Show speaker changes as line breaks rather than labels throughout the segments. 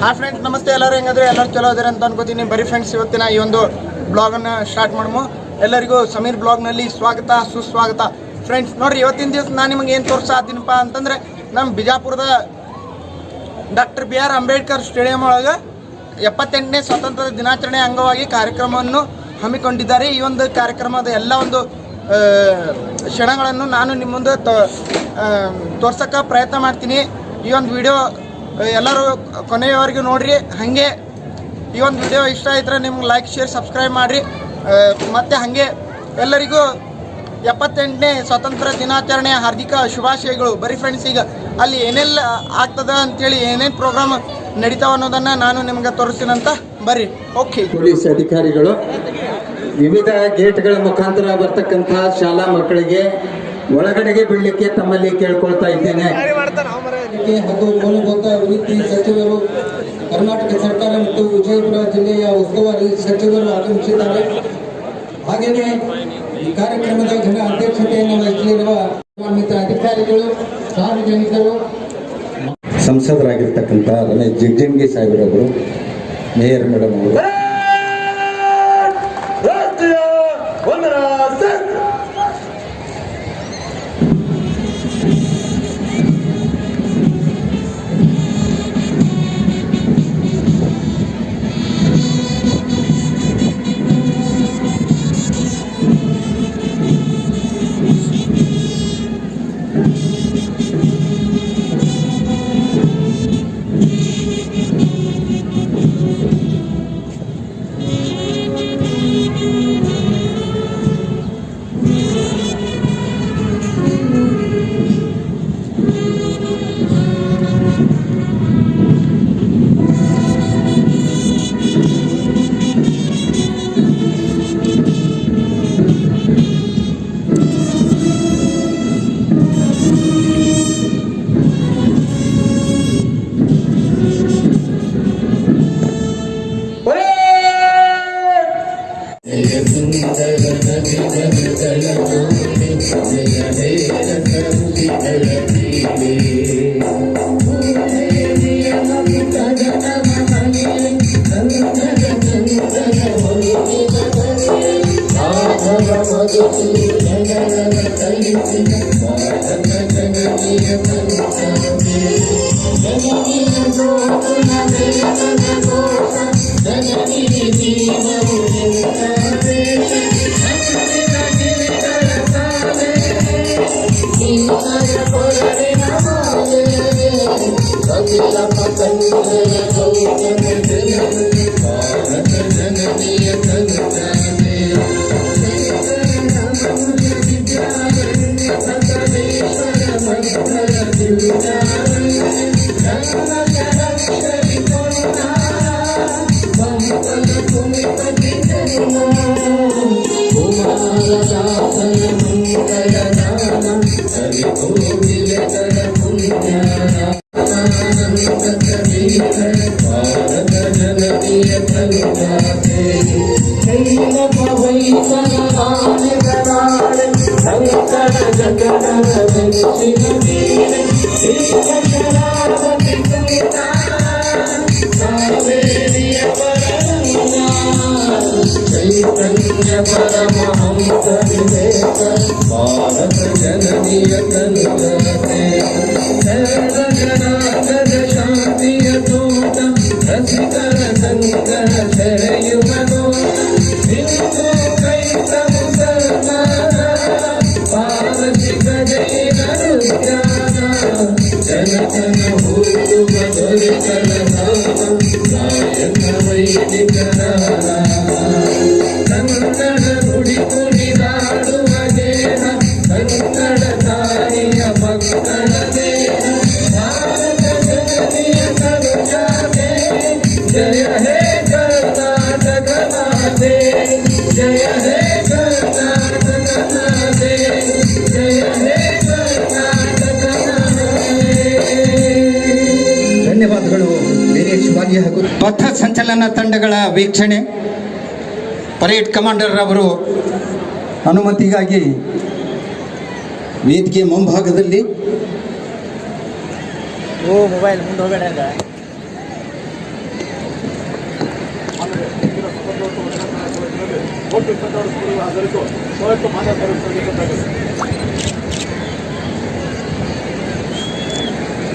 Hi friends ನಮಸ್ತೆ ಎಲ್ಲರೂ ಹೆಂಗಂದ್ರೆ? ಎಲ್ಲರೂ ಚಲೋ ಇದಾರೆ ಅಂತ ಅನ್ಕೋತೀನಿ. ಬರೀ ಫ್ರೆಂಡ್ಸ್ ಇವತ್ತಿನ ಈ ಒಂದು ಬ್ಲಾಗನ್ನು ಸ್ಟಾರ್ಟ್ ಮಾಡಮು. ಎಲ್ಲರಿಗೂ ಸಮೀರ್ ಬ್ಲಾಗ್ನಲ್ಲಿ ಸ್ವಾಗತ, ಸುಸ್ವಾಗತ. ಫ್ರೆಂಡ್ಸ್ ನೋಡ್ರಿ, ಇವತ್ತಿನ ದಿವಸ ನಾನು ನಿಮಗೆ ಏನು ಆದಿನಪ್ಪ ಅಂತಂದ್ರೆ ನಮ್ಮ ಬಿಜಾಪುರದ doctor B R Ambedkar stadium ಒಳಗೆ ಎಪ್ಪತ್ತೆಂಟನೇ ಸ್ವಾತಂತ್ರ್ಯ ದಿನಾಚರಣೆ ಅಂಗವಾಗಿ ಕಾರ್ಯಕ್ರಮವನ್ನು ಹಮ್ಮಿಕೊಂಡಿದ್ದಾರೆ. ಈ ಒಂದು ಕಾರ್ಯಕ್ರಮದ ಎಲ್ಲ ಒಂದು ಕ್ಷಣಗಳನ್ನು ನಾನು ನಿಮ್ಮ ಮುಂದೆ ತೋರ್ಸೋಕ್ಕೆ ಪ್ರಯತ್ನ ಮಾಡ್ತೀನಿ. ಈ ಒಂದು ವಿಡಿಯೋ ಎಲ್ಲರೂ ಕೊನೆಯವರೆಗೂ ನೋಡ್ರಿ. ಹಾಗೆ ಈ ಒಂದು ವಿಡಿಯೋ ಇಷ್ಟ ಆಯ್ತಾರೆ ನಿಮ್ಗೆ ಲೈಕ್ ಶೇರ್ ಸಬ್ಸ್ಕ್ರೈಬ್ ಮಾಡಿರಿ. ಮತ್ತು ಹಾಗೆ ಎಲ್ಲರಿಗೂ ಎಪ್ಪತ್ತೆಂಟನೇ ಸ್ವಾತಂತ್ರ್ಯ ದಿನಾಚರಣೆಯ ಹಾರ್ದಿಕ ಶುಭಾಶಯಗಳು. ಬರೀ ಫ್ರೆಂಡ್ಸ್ ಈಗ ಅಲ್ಲಿ ಏನೆಲ್ಲ ಆಗ್ತದ ಅಂತೇಳಿ ಏನೇನು ಪ್ರೋಗ್ರಾಮ್ ನಡೀತಾವ ಅನ್ನೋದನ್ನು ನಾನು ನಿಮ್ಗೆ ತೋರಿಸ್ತೀನಂತ ಬರ್ರಿ ಓಕೆ
ಪೊಲೀಸ್ ಅಧಿಕಾರಿಗಳು ವಿವಿಧ ಗೇಟ್ಗಳ ಮುಖಾಂತರ ಬರ್ತಕ್ಕಂತಹ ಶಾಲಾ ಮಕ್ಕಳಿಗೆ ಒಳಗಡೆಗೆ ಬೀಳಲಿಕ್ಕೆ ತಮ್ಮಲ್ಲಿ ಕೇಳ್ಕೊಳ್ತಾ ಇದ್ದೇನೆ.
ಹಾಗೂ ಮೂಲಭೂತ ಅಭಿವೃದ್ಧಿ ಸಚಿವರು, ಕರ್ನಾಟಕ ಸರ್ಕಾರ ಮತ್ತು ವಿಜಯಪುರ ಜಿಲ್ಲೆಯ ಉಸ್ತುವಾರಿ ಸಚಿವರು ಆಗಮಿಸಿದ್ದಾರೆ. ಹಾಗೆಯೇ ಈ ಕಾರ್ಯಕ್ರಮದ ಘನ ಅಧ್ಯಕ್ಷತೆಯನ್ನು ವಹಿಸಲಿರುವ ಸಂಬಂಧಿತ ಅಧಿಕಾರಿಗಳು, ಸಾರ್ವಜನಿಕರು,
ಸಂಸದರಾಗಿರ್ತಕ್ಕಂಥ ರಮೇಶ್ ಜಿಗ್ಜಿಂಗಿ ಸಾಹೇಬರವರು, ಮೇಯರ್ ಮೇಡಮ್ ಅವರು
Thank you. তোমার చైతన్య పరమహంస వివేక
భారత జననీయ తను జగజనాథ
ಪಥ ಸಂಚಲನ ತಂಡಗಳ ವೀಕ್ಷಣೆ. ಪರೇಡ್ ಕಮಾಂಡರ್ ಅವರು
ಅನುಮತಿಗಾಗಿ ವೇದಿಕೆ ಮುಂಭಾಗದಲ್ಲಿ
ಓ mobile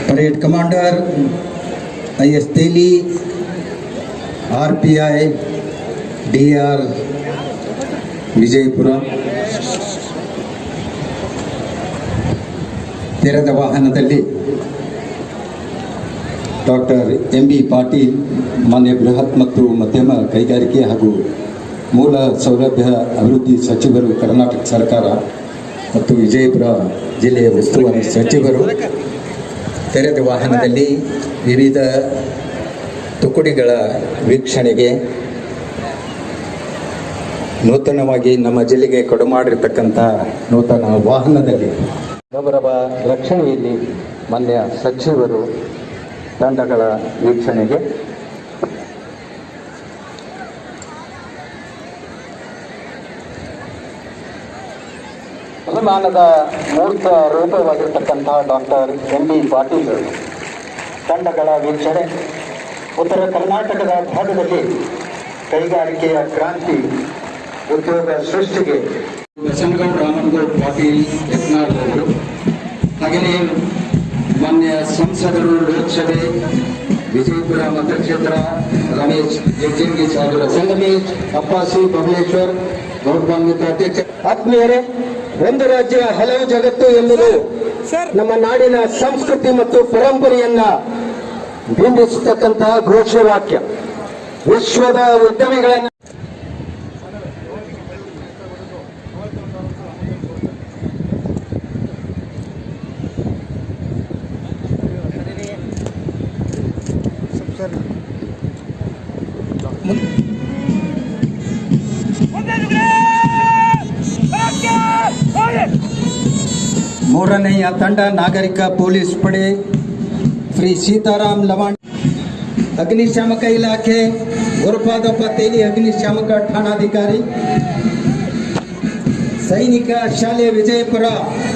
parade commander I S Teli R P I D R Vijayapura. ತೆರೆದ ವಾಹನದಲ್ಲಿ ಡಾಕ್ಟರ್ ಎಂ ಬಿ ಪಾಟೀಲ್, ಮಾನ್ಯ ಬೃಹತ್ ಮತ್ತು ಮಧ್ಯಮ ಕೈಗಾರಿಕೆ ಹಾಗೂ ಮೂಲ ಸೌಲಭ್ಯ ಅಭಿವೃದ್ಧಿ ಸಚಿವರು, ಕರ್ನಾಟಕ ಸರ್ಕಾರ ಮತ್ತು ವಿಜಯಪುರ ಜಿಲ್ಲೆಯ ಉಸ್ತುವಾರಿ ಸಚಿವರು, ತೆರೆದ ವಾಹನದಲ್ಲಿ ವಿವಿಧ ತುಕುಡಿಗಳ ವೀಕ್ಷಣೆಗೆ ನೂತನವಾಗಿ ನಮ್ಮ ಜಿಲ್ಲೆಗೆ ಕೊಡುಮಾಡಿರ್ತಕ್ಕಂಥ ನೂತನ ವಾಹನದಲ್ಲಿ ಗೌರವ ರಕ್ಷಣೆಯಲ್ಲಿ ಮಾನ್ಯ ಸಚಿವರು ತಂಡಗಳ ವೀಕ್ಷಣೆಗೆ ಅಭಿಮಾನದ ಮೂರ್ತ ರೂಪವಾಗಿರ್ತಕ್ಕಂಥ ಡಾಕ್ಟರ್ ಎಂ ಬಿ ಪಾಟೀಲ್ ತಂಡಗಳ ವೀಕ್ಷಣೆ. ಉತ್ತರ ಕರ್ನಾಟಕದ ಭಾಗದಲ್ಲಿ ಕೈಗಾರಿಕೆಯ ಕ್ರಾಂತಿ ಉದ್ಯೋಗ ಸೃಷ್ಟಿಗೆ ಬಸನಗೌಡ ರಾಮನಗೌಡ ಪಾಟೀಲ್ ಯತ್ನಾಳ್ ಅವರು ಹಾಗೆಯೇ ಮಾನ್ಯ ಸಂಸದರು ಲೋಕಸಭೆ ವಿಜಯಪುರ ಮತಕ್ಷೇತ್ರ ರಮೇಶ್ ಜಗ್ಜಿಂಗಿ ಸಾಗರ ಸಂಗಮೇಶ್ ಅಪ್ಪಾಸಿ ಬಬಲೇಶ್ವರ್ ಗೌರವಾನ್ವಿತ ಅಧ್ಯಕ್ಷ ಆತ್ಮೀಯರೇ ಒಂದು ರಾಜ್ಯ ಹಲವು ಜಗತ್ತು ಎನ್ನುವುದು ನಮ್ಮ ನಾಡಿನ ಸಂಸ್ಕೃತಿ ಮತ್ತು ಪರಂಪರೆಯನ್ನ ಬಿಂಬಿಸತಕ್ಕಂತಹ ಘೋಷವಾಕ್ಯ. ವಿಶ್ವದ ಉದ್ಯಮಿಗಳನ್ನು ಮೂರನೆಯ ತಂಡ ನಾಗರಿಕ ಪೊಲೀಸ್ ಪಡೆ ಶ್ರೀ ಸೀತಾರಾಮ್ ಲವಾಣಿ ಅಗ್ನಿಶಾಮಕ ಇಲಾಖೆ ಗುರುಪಾದಪ್ಪ ತೇಲಿ ಅಗ್ನಿಶಾಮಕ ಠಾಣಾಧಿಕಾರಿ, ಸೈನಿಕ ಶಾಲೆ ವಿಜಯಪುರ,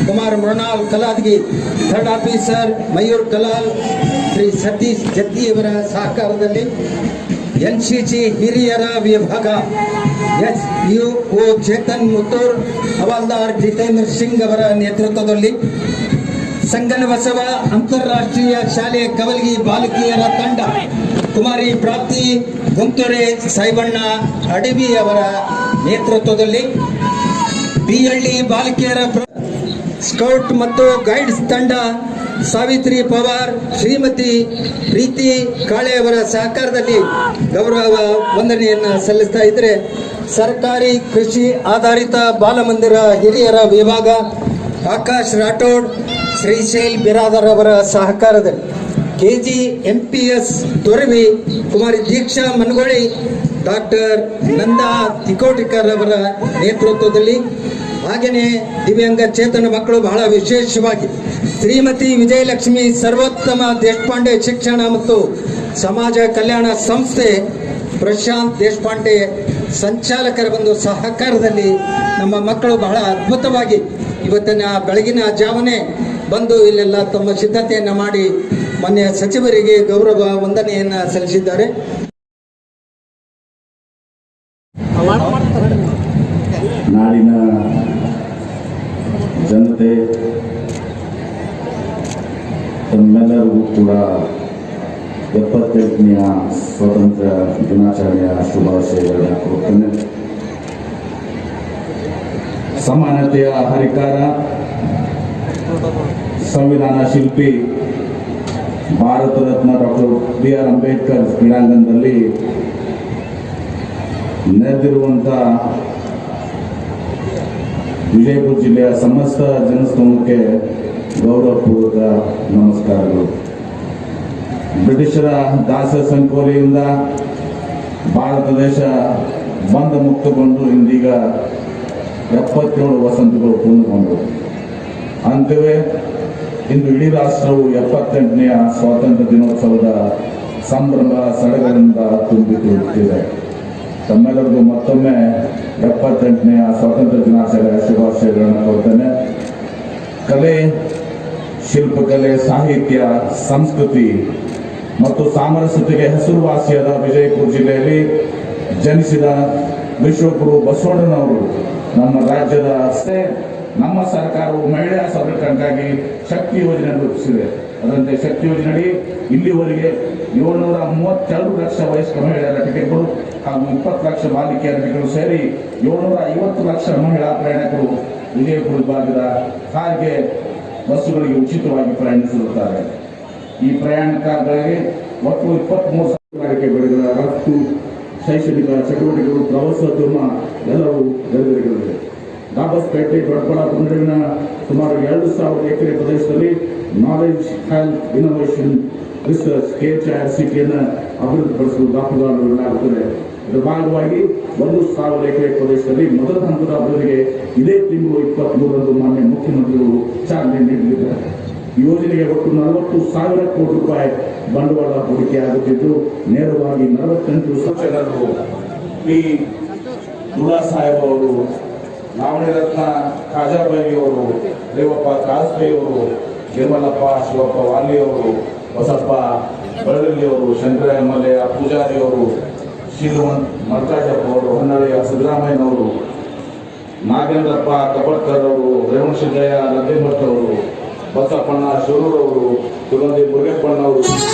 ಕುಮಾರ್ ಮೃಣಾಲ್ ಕಲಾದ್ಗಿ, ಥರ್ಡ್ ಆಫೀಸರ್ ಮಯೂರ್ ಕಲಾಲ್, ಶ್ರೀ ಸತೀಶ್ ಜತ್ತಿಯವರ ಸಹಕಾರದಲ್ಲಿ ಎನ್ ಸಿ ಸಿ ಹಿರಿಯರ ವಿಭಾಗ S U O Chetan Muttur, ಹವಾಲ್ದಾರ್ ಜಿತೇಂದ್ರ ಸಿಂಗ್ ಅವರ ನೇತೃತ್ವದಲ್ಲಿ ಸಂಗನ ಬಸವ ಅಂತಾರಾಷ್ಟ್ರೀಯ ಶಾಲೆ ಕವಲ್ಗಿ ಬಾಲಕಿಯರ ತಂಡ. ಕುಮಾರಿ ಪ್ರಾಪ್ತಿ ಗುಂತೊರೆ ಸೈಬಣ್ಣ ಅಡವಿ ಅವರ ನೇತೃತ್ವದಲ್ಲಿ ಬಿಹಳ್ಳಿ ಬಾಲಕಿಯರ ಸ್ಕೌಟ್ ಮತ್ತು ಗೈಡ್ಸ್ ತಂಡ ಸಾವಿತ್ರಿ ಪವಾರ್, ಶ್ರೀಮತಿ ಪ್ರೀತಿ ಕಾಳೆ ಅವರ ಸಹಕಾರದಲ್ಲಿ ಗೌರವ ವಂದನೆಯನ್ನು ಸಲ್ಲಿಸ್ತಾ ಇದ್ರೆ ಸರ್ಕಾರಿ ಕೃಷಿ ಆಧಾರಿತ ಬಾಲಮಂದಿರ ಹಿರಿಯರ ವಿಭಾಗ ಆಕಾಶ್ ರಾಠೋಡ್ ಶ್ರೀಶೈಲ್ ಬಿರಾದರ್ ಅವರ ಸಹಕಾರದಲ್ಲಿ KG M P S Toravi ಕುಮಾರಿ ದೀಕ್ಷಾ ಮನಗೋಳಿ, ಡಾಕ್ಟರ್ ನಂದಾ ತಿಕೋಟಿಕರ್ ಅವರ ನೇತೃತ್ವದಲ್ಲಿ ಹಾಗೆಯೇ ದಿವ್ಯಾಂಗ ಚೇತನ ಮಕ್ಕಳು ಬಹಳ ವಿಶೇಷವಾಗಿ ಶ್ರೀಮತಿ ವಿಜಯಲಕ್ಷ್ಮಿ ಸರ್ವೋತ್ತಮ ದೇಶಪಾಂಡೆ ಶಿಕ್ಷಣ ಮತ್ತು ಸಮಾಜ ಕಲ್ಯಾಣ ಸಂಸ್ಥೆ ಪ್ರಶಾಂತ್ ದೇಶಪಾಂಡೆ ಸಂಚಾಲಕರ ಒಂದು ಸಹಕಾರದಲ್ಲಿ ನಮ್ಮ ಮಕ್ಕಳು ಬಹಳ ಅದ್ಭುತವಾಗಿ ಇವತ್ತಿನ ಬೆಳಗಿನ ಜಾವನೆ ಬಂದು ಇಲ್ಲೆಲ್ಲ ತಮ್ಮ ಸಿದ್ಧತೆಯನ್ನು ಮಾಡಿ ಮಾನ್ಯ ಸಚಿವರಿಗೆ ಗೌರವ ವಂದನೆಯನ್ನು ಸಲ್ಲಿಸಿದ್ದಾರೆ.
ನಾಡಿನ ಜನತೆ, ತಮ್ಮೆಲ್ಲರಿಗೂ ಕೂಡ ಎಪ್ಪತ್ತೆಂಟನೆಯ ಸ್ವಾತಂತ್ರ್ಯ ದಿನಾಚರಣೆಯ ಶುಭಾಶಯಗಳನ್ನು ಕೊಡುತ್ತೇನೆ ಸಮಾನತೆಯ ಹರಿಕಾರ ಸಂವಿಧಾನ ಶಿಲ್ಪಿ, Bharat Ratna doctor B R Ambedkar ಕ್ರೀಡಾಂಗಣದಲ್ಲಿ ನೆರೆದಿರುವಂಥ ವಿಜಯಪುರ ಜಿಲ್ಲೆಯ ಸಮಸ್ತ ಜನಸ್ತೋಮಕ್ಕೆ ಗೌರವಪೂರ್ವಕ ನಮಸ್ಕಾರಗಳು. ಬ್ರಿಟಿಷರ ದಾಸ ಸಂಕೋಲೆಯಿಂದ ಭಾರತ ದೇಶ ಬಂದ ಮುಕ್ತಗೊಂಡು ಇಂದೀಗ ಎಪ್ಪತ್ತೇಳು ವಸಂತಗಳು ಪೂರ್ಣಗೊಂಡವು. ಅಂತೆಯೇ ಇಂದು ಇಡೀ ರಾಷ್ಟ್ರವು ಎಪ್ಪತ್ತೆಂಟನೆಯ ಸ್ವಾತಂತ್ರ್ಯ ದಿನೋತ್ಸವದ ಸಂಭ್ರಮ ಸಡಗರದಿಂದ ತುಂಬಿ ತುಳುತ್ತಿದೆ ತಮ್ಮೆಲ್ಲರಿಗೂ ಮತ್ತೊಮ್ಮೆ ಎಪ್ಪತ್ತೆಂಟನೆಯ ಸ್ವಾತಂತ್ರ್ಯ ದಿನಾಚರಣೆಯ ಶುಭಾಶಯಗಳನ್ನು ಕೊಡ್ತೇನೆ ಕಲೆ, ಶಿಲ್ಪಕಲೆ, ಸಾಹಿತ್ಯ, ಸಂಸ್ಕೃತಿ ಮತ್ತು ಸಾಮರಸ್ಯತೆಗೆ ಹೆಸರುವಾಸಿಯಾದ ವಿಜಯಪುರ ಜಿಲ್ಲೆಯಲ್ಲಿ ಜನಿಸಿದ ವಿಶ್ವಗುರು ಬಸವಣ್ಣನವರು ನಮ್ಮ ರಾಜ್ಯದ ನಮ್ಮ ಸರ್ಕಾರವು ಮಹಿಳೆಯರ ಸಬಲೀಕರಣಕ್ಕಾಗಿ ಶಕ್ತಿ ಯೋಜನೆ ರೂಪಿಸಿದೆ. ಅದರಂತೆ ಶಕ್ತಿ ಯೋಜನೆಯಡಿ ಇಲ್ಲಿವರೆಗೆ ಏಳ್ನೂರ ಮೂವತ್ತೆರಡು ಲಕ್ಷ ವಯಸ್ಕ ಮಹಿಳೆಯರ ಟಿಕೆಟ್ಗಳು ಹಾಗೂ ಇಪ್ಪತ್ತು ಲಕ್ಷ ಬಾಲಿಕೆಯರ ಟಿಕೆಟ್ಗಳು ಸೇರಿ ಏಳ್ನೂರ ಐವತ್ತು ಲಕ್ಷ ಮಹಿಳಾ ಪ್ರಯಾಣಿಕರು ವಿಜಯಪುರ ಭಾಗದ ಸಾರಿಗೆ ಬಸ್ಸುಗಳಿಗೆ ಉಚಿತವಾಗಿ ಪ್ರಯಾಣಿಸಿರುತ್ತಾರೆ ಈ ಪ್ರಯಾಣಕ್ಕಾಗಿ ಒಟ್ಟು ಇಪ್ಪತ್ತ್ಮೂರು ಸಾವಿರಕ್ಕೆ ಬೆಳೆದ ರಫ್ತು, ಶೈಕ್ಷಣಿಕ ಚಟುವಟಿಕೆಗಳು, ಪ್ರವಾಸೋದ್ಯಮ ಎಲ್ಲವೂ ಬೆಳೆದಿರುತ್ತದೆ ದಾಬಸ್ಪೇಟೆ ದೊಡ್ಡಬಳ್ಳಾಪುರ ನಡುವಿನ ಸುಮಾರು ಎರಡು ಸಾವಿರ ಎಕರೆ ಪ್ರದೇಶದಲ್ಲಿ knowledge health innovation research KHIR ಸಿಟಿಯನ್ನು ಅಭಿವೃದ್ಧಿಪಡಿಸಲು ದಾಖಲಾಗುತ್ತದೆ ಇದರ ಭಾಗವಾಗಿ ಒಂದು ಸಾವಿರ ಎಕರೆ ಪ್ರದೇಶದಲ್ಲಿ ಮೊದಲ ಹಂತದ ಅಭಿವೃದ್ಧಿಗೆ ಇದೇ ತಿಂಗಳು ಇಪ್ಪತ್ಮೂರರಂದು ಮಾನ್ಯ ಮುಖ್ಯಮಂತ್ರಿಗಳು ಚಾಲನೆ ನೀಡಲಿದ್ದಾರೆ. ಯೋಜನೆಗೆ ಒಟ್ಟು ನಲವತ್ತು ಸಾವಿರ ಕೋಟಿ ರೂಪಾಯಿ ಬಂಡವಾಳ ಹೂಡಿಕೆ ಆಗುತ್ತಿದ್ದು, ನೇರವಾಗಿ ನಲವತ್ತೆಂಟು ಸಚಿವರು ಪಿ ದುಳಾ ಸಾಹೇಬ್ ಅವರು ನಾವಣಿ ರತ್ನ ಖಾಜಾಬಾಯಿಯವರು ರೇವಪ್ಪ ಕಾಸ್ಬೈ ಅವರು ನಿರ್ಮಲಪ್ಪ ಶಿವಪ್ಪ ವಾಲಿಯವರು ಶಂಕರ ಎಂ ಶಂಕರ ಎ ಪೂಜಾರಿಯವರು, ಶ್ರೀಮಂತ್ ಮಲ್ಕಾಜಪ್ಪ ಅವರು ಹೊನ್ನಳಿಯ ಸಿದ್ದರಾಮಯ್ಯನವರು, ನಾಗೇಂದ್ರಪ್ಪ ಕಪಟ್ಕರ್ ಅವರು ರೇವಣಸಿದ್ದಯ್ಯ ಅವರು ಬಸಪ್ಪಣ್ಣ ಶಿರೂರವರು ಅವರು ಸುಗಂಧಿ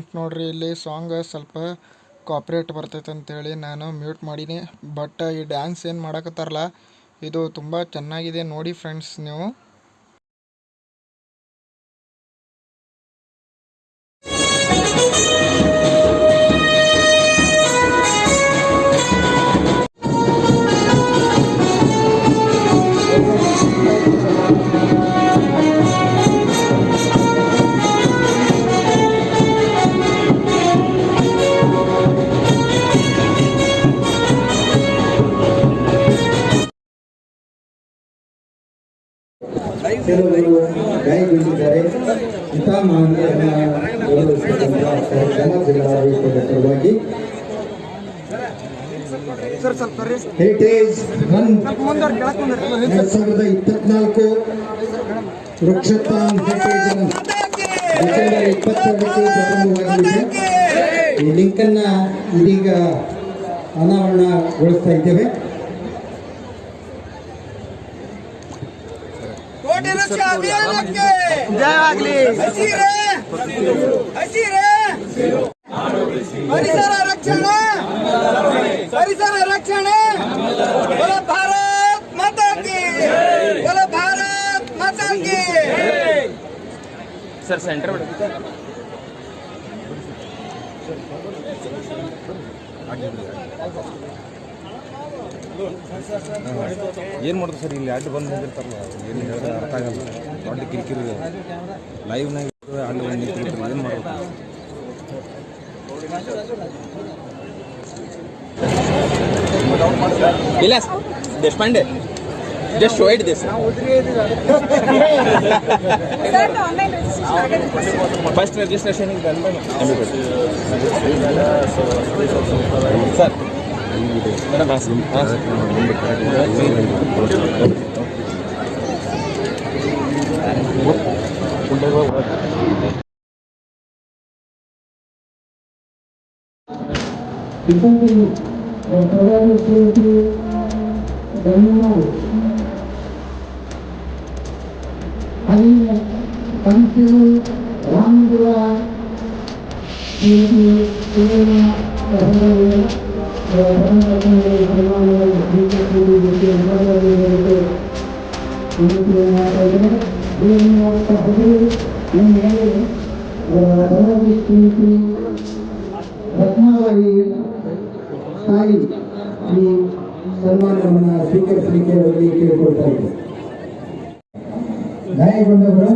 ಫ್ರೆಂಡ್ಸ್ ನೋಡ್ರಿ, ಇಲ್ಲಿ ಸಾಂಗ್ ಸ್ವಲ್ಪ ಕಾಪ್ರೇಟ್ ಬರ್ತೈತೆ ಅಂತೇಳಿ ನಾನು ಮ್ಯೂಟ್ ಮಾಡೀನಿ. ಬಟ್ ಈ ಡ್ಯಾನ್ಸ್ ಏನು ಮಾಡಕತ್ತಾರಲ್ಲ, ಇದು ತುಂಬ ಚೆನ್ನಾಗಿದೆ ನೋಡಿ ಫ್ರೆಂಡ್ಸ್ ನೀವು.
ಜಿಲ್ಲಾಡಳಿತದ ಪರವಾಗಿ ಹೆರಿಟೇಜ್ ರನ್
ಕೆಳಕ್ಕೆ ಮುಂದೆ
ಎರಡ್ ಸಾವಿರದ ಇಪ್ಪತ್ನಾಲ್ಕು ವೃಕ್ಷತಾನ್ ಹೆರಿಟೇಜ್ ರನ್ ಡಿಸೆಂಬರ್ ಇಪ್ಪತ್ತೆರಡಕ್ಕೆ ಪ್ರಾರಂಭವಾಗಲಿದೆ ಈ ಲಿಂಕ್ ಇದೀಗ ಅನಾವರಣಗೊಳಿಸ್ತಾ ಇದ್ದೇವೆ.
ಕೋಟಿ ಲಕ್ಷ ಅಭಿಯಾನಕ್ಕೆ जय वागली. परिसर आरक्षण. परिसर आरक्षण. बोला भारत माता की. बोलो भारत माता की.
सर सेंटर आगे
ಏನು ಮಾಡೋದು ಸರ್? ಇಲ್ಲಿ ಅಡ್ಡು ಬಂದು ಬಂದಿರ್ತಾರಲ್ಲ ಏನು ಹೇಳಿದ್ರೆ ಅರ್ಥ ಆಗಲ್ಲ. ದೊಡ್ಡ ಕಿರಿಕಿರಿ ಲೈವ್ನಾಗ ಅಡ್ಡು ಬಂದು ನಿಂತಿರ್ತಾರೆ ಏನು ಮಾಡ್ಬೇಕು?
ಇಲ್ಲ Deshpande just show it this
sir 이분이
대단히 길기 너무
아니면 남편 왕과 길기 길이나 대단히 Ratnavali ತಾಯಿ ಈ ಸನ್ಮಾನವನ್ನು ಸ್ವೀಕರಿಸಲಿಕ್ಕೆ ಅವರಿಗೆ ಕೇಳಿಕೊಳ್ತಾ ಇದ್ದೇವೆ ಗಾಯಗೊಂಡವರು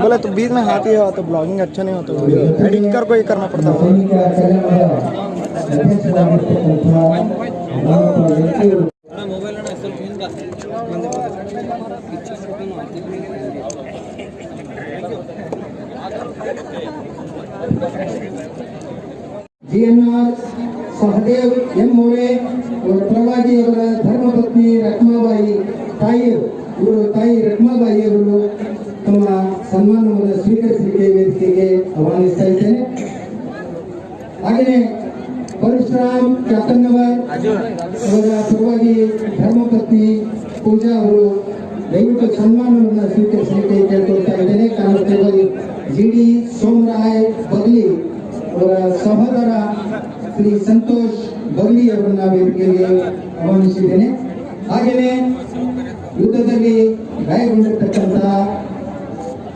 बोले तो बीच में हाथी है तो ब्लॉगिंग अच्छा नहीं होता तो एडिट कर को करना पड़ता है।
ಸೈನಿಕ N R Sahadev M More ಅವರ ಪರವಾಗಿ ಅವರ ಧರ್ಮಪತ್ನಿ ರತ್ಮಾಬಾಯಿ ತಾಯಿ ಇವರು ತಾಯಿ ರತ್ಮಾಬಾಯಿ ಅವರು ತಮ್ಮ ಸನ್ಮಾನವನ್ನು ಸ್ವೀಕರಿಸಲಿಕ್ಕೆ ವೇದಿಕೆಗೆ ಆಹ್ವಾನಿಸ್ತಾ ಇದ್ದೇನೆ. ಹಾಗೆಯೇ ಪರಶುರಾಮ್ ಚಾತನ್ನವರ್ ಅವರ ಪರವಾಗಿ ಧರ್ಮಪತ್ನಿ ಪೂಜಾ ಅವರು ದಯವಿಟ್ಟು ಸನ್ಮಾನವನ್ನು ಸ್ವೀಕರಿಸಲಿಕ್ಕೆ ಕೇಳ್ಕೊಳ್ತಾ ಇದ್ದೇನೆ. Constable G D Somaray Bagli. ಅವರ ಸಹೋದರ ಶ್ರೀ ಸಂತೋಷ್ ಬಗ್ಲಿ ಅವರನ್ನ ವೇದಿಕೆಗೆ ಆಹ್ವಾನಿಸಿದ್ದೇನೆ. ಹಾಗೆಯೇ ಯುದ್ಧದಲ್ಲಿ ಗಾಯಗೊಂಡಿರ್ತಕ್ಕಂಥ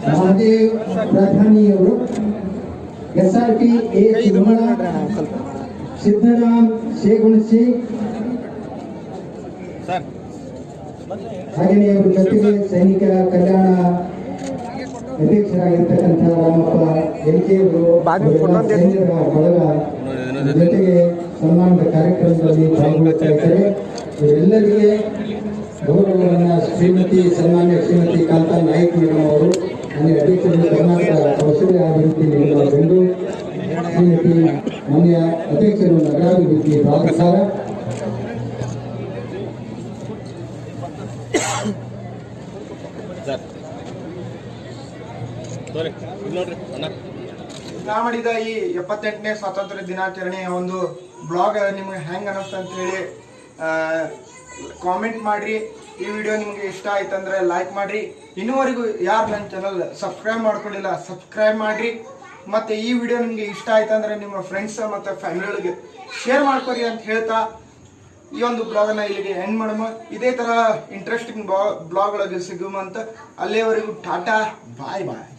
ಮಹಾದೇವ್ ಪ್ರಧಾನಿಯವರು S R T A Tirumala Siddaram Shegunasi ಹಾಗೆಯೇ ಅವರ ಜೊತೆಗೆ ಸೈನಿಕ ಕಲ್ಯಾಣ ಅಧ್ಯಕ್ಷರಾಗಿರ್ತಕ್ಕಂಥ ರಾಮಪ್ಪ ಎಲ್ ಕೆ ಬಳಗ ಜೊತೆಗೆ ಸನ್ಮಾನದ ಕಾರ್ಯಕ್ರಮದಲ್ಲಿ ಪಾಲ್ಗೊಳ್ತಾ ಇದ್ದಾರೆ ಇವರೆಲ್ಲರಿಗೆ ಗೌರವಗಳನ್ನ ಶ್ರೀಮತಿ ಸನ್ಮಾನ್ಯ ಶ್ರೀಮತಿ ಕಾಂತಾ ನಾಯಕ್ ಮೇಡಮ್ ಅವರು ಮಾನ್ಯ ಅಧ್ಯಕ್ಷರು ಕರ್ನಾಟಕ ಕೌಶಲ್ಯ ಅಭಿವೃದ್ಧಿ ನಿಗಮ ಬೆಂಗಳೂರು ಶ್ರೀಮತಿ ಮಾನ್ಯ ಅಧ್ಯಕ್ಷರು ನಗರಾಭಿವೃದ್ಧಿ ಭಾಗಸಾರ
ಮಾಡಿದ ಈ ಎಪ್ಪತ್ತೆಂಟನೇ ಸ್ವಾತಂತ್ರ್ಯ ದಿನಾಚರಣೆಯ ಒಂದು ಬ್ಲಾಗ್ ನಿಮ್ಗೆ ಹೆಂಗ್ ಅಂತ ಹೇಳಿ ಕಾಮೆಂಟ್ ಮಾಡ್ರಿ. ಈ ವಿಡಿಯೋ ನಿಮ್ಗೆ ಇಷ್ಟ ಆಯ್ತಂದ್ರೆ ಲೈಕ್ ಮಾಡ್ರಿ. ಇನ್ನೂವರೆಗೂ ಯಾರು ನನ್ನ ಚಾನಲ್ ಸಬ್ಸ್ಕ್ರೈಬ್ ಮಾಡ್ಕೊಂಡಿಲ್ಲ ಸಬ್ಸ್ಕ್ರೈಬ್ ಮಾಡ್ರಿ. ಮತ್ತೆ ಈ ವಿಡಿಯೋ ನಿಮ್ಗೆ ಇಷ್ಟ ಆಯ್ತಂದ್ರೆ ನಿಮ್ಮ ಫ್ರೆಂಡ್ಸ್ ಮತ್ತೆ ಫ್ಯಾಮಿಲಿಗಳಿಗೆ ಶೇರ್ ಮಾಡ್ಕೊರಿ ಅಂತ ಹೇಳ್ತಾ, ಈ ಒಂದು ಬ್ಲಾಗನ್ನ ಇಲ್ಲಿಗೆ ಎಂಡ್ ಮಾಡಮ ಇದೇ ತರ ಇಂಟ್ರೆಸ್ಟಿಂಗ್ ಬ್ಲಾಗ್ ಒಳಗೆ ಸಿಗುಮಂತ. ಅಲ್ಲಿಯವರೆಗೂ ಟಾಟಾ ಬಾಯ್ ಬಾಯ್